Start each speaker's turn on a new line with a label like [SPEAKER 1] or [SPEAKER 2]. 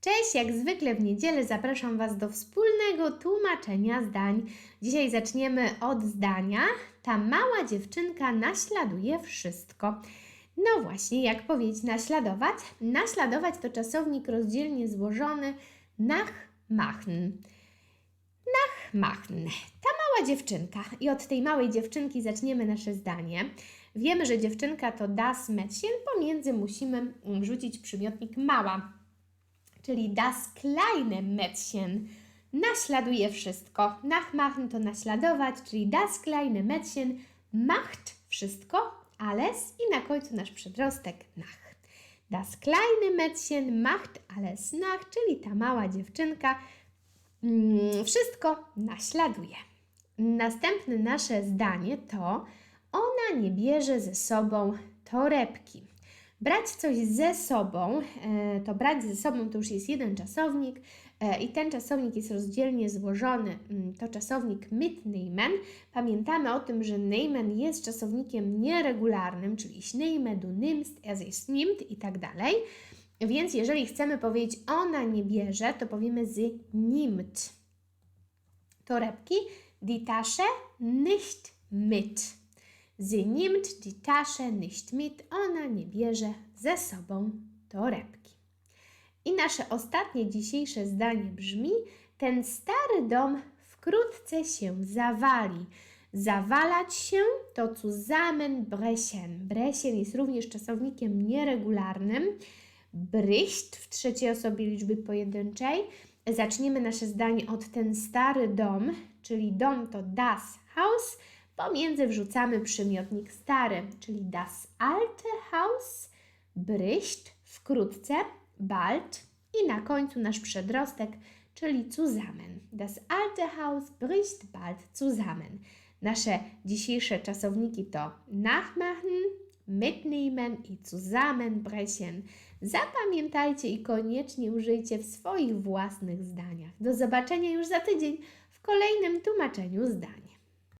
[SPEAKER 1] Cześć, jak zwykle w niedzielę zapraszam Was do wspólnego tłumaczenia zdań. Dzisiaj zaczniemy od zdania Ta mała dziewczynka naśladuje wszystko. No właśnie, jak powiedzieć naśladować? Naśladować to czasownik rozdzielnie złożony nach machen. Nach machen. Ta mała dziewczynka. I od tej małej dziewczynki zaczniemy nasze zdanie. Wiemy, że dziewczynka to das Mädchen, pomiędzy musimy wrzucić przymiotnik mała czyli das kleine Mädchen, naśladuje wszystko. Nachmachen to naśladować, czyli das kleine Mädchen macht wszystko, alles i na końcu nasz przedrostek nach. Das kleine Mädchen macht alles nach, czyli ta mała dziewczynka mm, wszystko naśladuje. Następne nasze zdanie to ona nie bierze ze sobą torebki. Brać coś ze sobą, e, to brać ze sobą to już jest jeden czasownik e, i ten czasownik jest rozdzielnie złożony. Mm, to czasownik mitnehmen. Pamiętamy o tym, że nehmen jest czasownikiem nieregularnym, czyli ich nehme, du nimmst, er sich nimmt i tak dalej. Więc jeżeli chcemy powiedzieć ona nie bierze, to powiemy sie nimmt. Torebki, die Tasche nicht mit. Sie nimmt die Tasche nicht mit. Ona nie bierze ze sobą torebki. I nasze ostatnie dzisiejsze zdanie brzmi: Ten stary dom wkrótce się zawali. Zawalać się to zusammenbrechen. Brechen jest również czasownikiem nieregularnym. Bricht w trzeciej osobie liczby pojedynczej. Zaczniemy nasze zdanie od ten stary dom, czyli dom to das Haus Pomiędzy wrzucamy przymiotnik stary, czyli das alte Haus bricht wkrótce, bald i na końcu nasz przedrostek, czyli zusammen. Das alte Haus bricht bald zusammen. Nasze dzisiejsze czasowniki to nachmachen, mitnehmen i zusammenbrechen. Zapamiętajcie i koniecznie użyjcie w swoich własnych zdaniach. Do zobaczenia już za tydzień w kolejnym tłumaczeniu zdań.